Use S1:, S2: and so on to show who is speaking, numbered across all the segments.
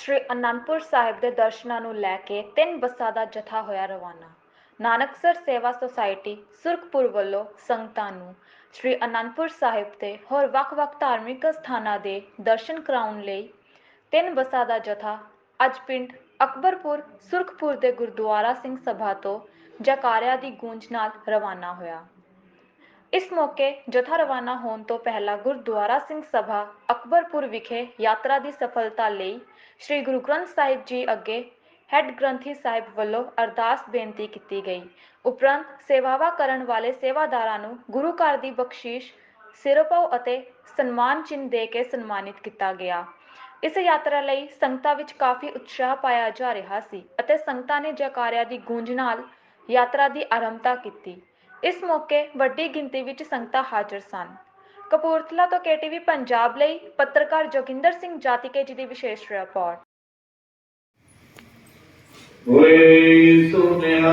S1: ਸ੍ਰੀ ਅਨੰਦਪੁਰ ਸਾਹਿਬ ਦੇ ਦਰਸ਼ਨਾਂ ਨੂੰ ਲੈ ਕੇ ਤਿੰਨ ਬੱਸਾਂ ਦਾ ਜਥਾ ਹੋਇਆ ਰਵਾਨਾ। ਨਾਨਕਸਰ ਸੇਵਾ ਸੁਸਾਇਟੀ ਸੁਰਖਪੁਰ ਵੱਲੋਂ ਸੰਗਤਾਂ ਨੂੰ ਸ੍ਰੀ ਅਨੰਦਪੁਰ ਸਾਹਿਬ ਤੇ ਹੋਰ ਵੱਖ-ਵੱਖ ਧਾਰਮਿਕ ਸਥਾਨਾਂ ਦੇ ਦਰਸ਼ਨ ਕਰਾਉਣ ਲਈ ਤਿੰਨ ਬੱਸਾਂ ਦਾ ਜਥਾ ਅੱਜ ਪਿੰਡ ਅਕਬਰਪੁਰ ਸੁਰਖਪੁਰ ਦੇ ਗੁਰਦੁਆਰਾ ਸਿੰਘ ਸਭਾ ਤੋਂ ਜਕਾਰਿਆਂ ਦੀ ਗੂੰਜ ਨਾਲ ਰਵਾਨਾ ਹੋਇਆ। ਇਸ ਮੌਕੇ ਜਥਾ ਰਵਾਨਾ ਹੋਣ ਤੋਂ ਪਹਿਲਾਂ ਗੁਰਦੁਆਰਾ ਸਿੰਘ ਸਭਾ ਅਕਬਰਪੁਰ ਵਿਖੇ ਯਾਤਰਾ ਦੀ ਸਫਲਤਾ ਲਈ ਸ੍ਰੀ ਗੁਰੂ ਗ੍ਰੰਥ ਸਾਹਿਬ ਜੀ ਅੱਗੇ ਹੈੱਡ ਗ੍ਰੰਥੀ ਸਾਹਿਬ ਵੱਲੋਂ ਅਰਦਾਸ ਬੇਨਤੀ ਕੀਤੀ ਗਈ। ਉਪਰੰਤ ਸੇਵਾਵਾਂ ਕਰਨ ਵਾਲੇ ਸੇਵਾਦਾਰਾਂ ਨੂੰ ਗੁਰੂ ਘਰ ਦੀ ਬਖਸ਼ਿਸ਼, ਸਿਰੋਪਾਓ ਅਤੇ ਸਨਮਾਨ ਚਿੰਨ੍ਹ ਦੇ ਕੇ ਸਨਮਾਨਿਤ ਕੀਤਾ ਗਿਆ। ਇਸ ਯਾਤਰਾ ਲਈ ਸੰਗਤਾਂ ਵਿੱਚ ਕਾਫੀ ਉਤਸ਼ਾਹ ਪਾਇਆ ਜਾ ਰਿਹਾ ਸੀ ਅਤੇ ਸੰਗਤਾਂ ਨੇ ਜੈਕਾਰਿਆਂ ਦੀ ਗੂੰਜ ਨਾਲ ਯਾਤਰਾ ਦੀ ਆਰੰਭਤਾ ਕੀਤੀ। ਇਸ ਮੌਕੇ ਵੱਡੀ ਗਿਣਤੀ ਵਿੱਚ ਸੰਗਤਾਂ ਹਾਜ਼ਰ ਸਨ। ਕਪੂਰਥਲਾ ਤੋਂ ਕੇਟੀਵੀ ਪੰਜਾਬ ਲਈ ਪੱਤਰਕਾਰ ਜੋਗਿੰਦਰ ਸਿੰਘ ਜਾਤੀਕੇ ਜੀ ਦੀ ਵਿਸ਼ੇਸ਼ ਰਿਪੋਰਟ।
S2: ਓਏ ਸੁਨਿਆ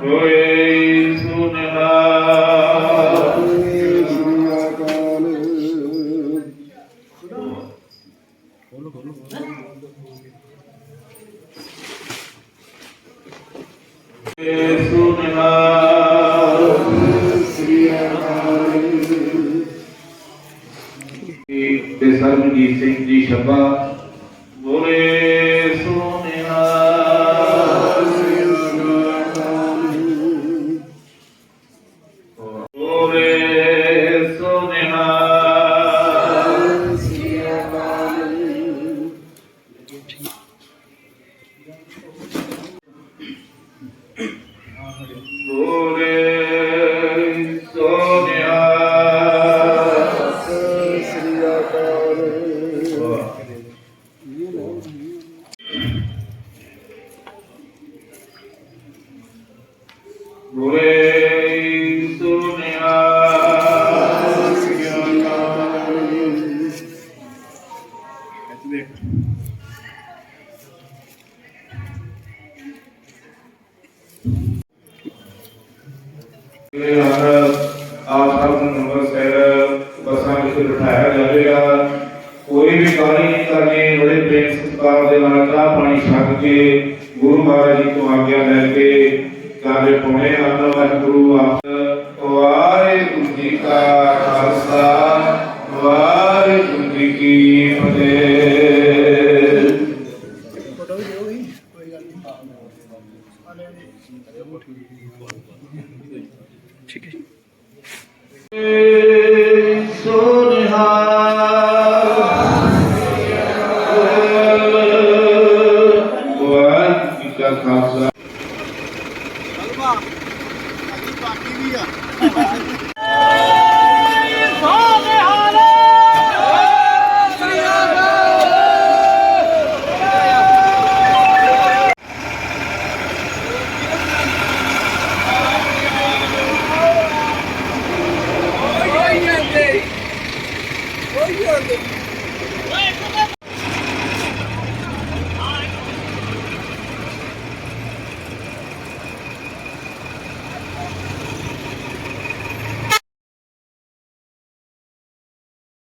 S2: ਸੁਨਿਆ ਓਏ ਸਰਬਜੀਤ ਸਿੰਘ ਜੀ ਸ਼ਬਾ ਬੋਲੇ ਸੋਨਿਆ ਕੋਈ ਵੀ ਨਹੀਂ ਕਰਨੀ ਬੜੇ ਪ੍ਰੇਮ ਸਤਿਕਾਰ ਦੇ ਨਾਲ ਚਾਹ ਪਾਣੀ ਛਕ ਕੇ ਗੁਰੂ ਮਹਾਰਾਜ ਜੀ ਤੋਂ ਆਗਿਆ ਲੈ ਕੇ ਕਾਰੇ ਪਉਣੇ ਆਨੰਦ ਵਾਹਿਗੁਰੂ ਆਪ ਵਾਹਿਗੁਰੂ ਜੀ ਕਾ ਖਾਲਸਾ ਵਾਹਿਗੁਰੂ ਜੀ ਕੀ ਫਤਿਹ। ਸੋਨਿਹਾ ว่าอัน啊